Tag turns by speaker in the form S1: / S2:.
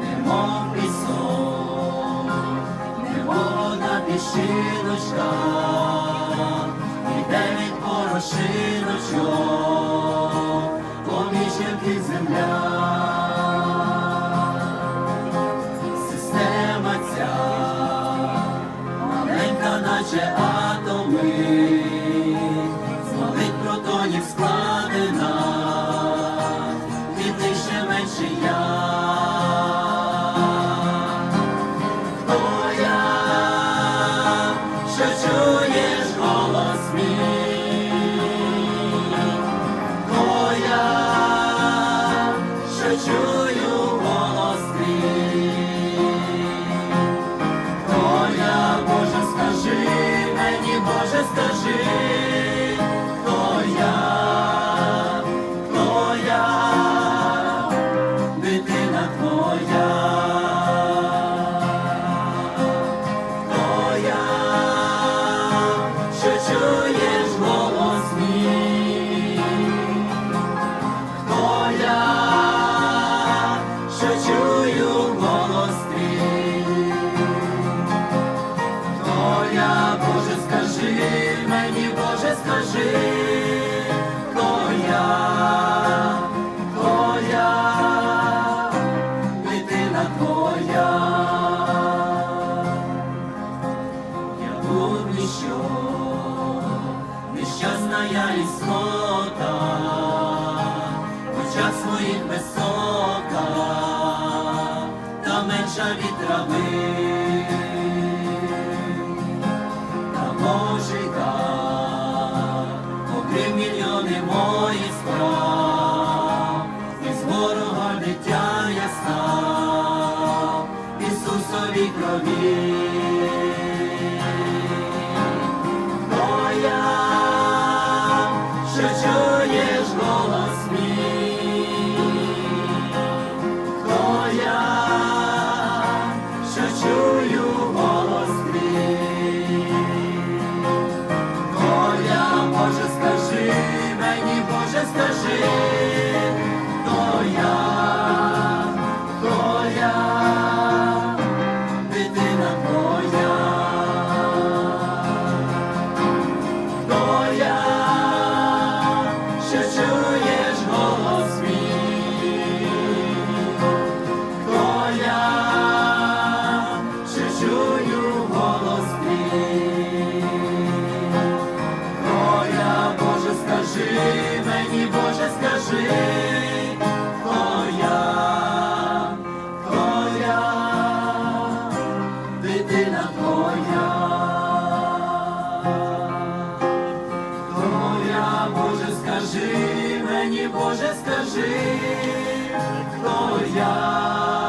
S1: немов пісок, немов на піщиночках, іде від порошиночок, поміж яких земля. Скажи мені, Боже, скажи, хто я, хто я, дитина твоя. Я був ніщо, нещасна я істота, в очах своїх висока, та менша від трави. Ісусові крові. Що чуєш голос мій? Я, що чую голос твій? Я, Боже, скажи мені, Боже, скажи, скажи мені, Боже, скажи, хто я,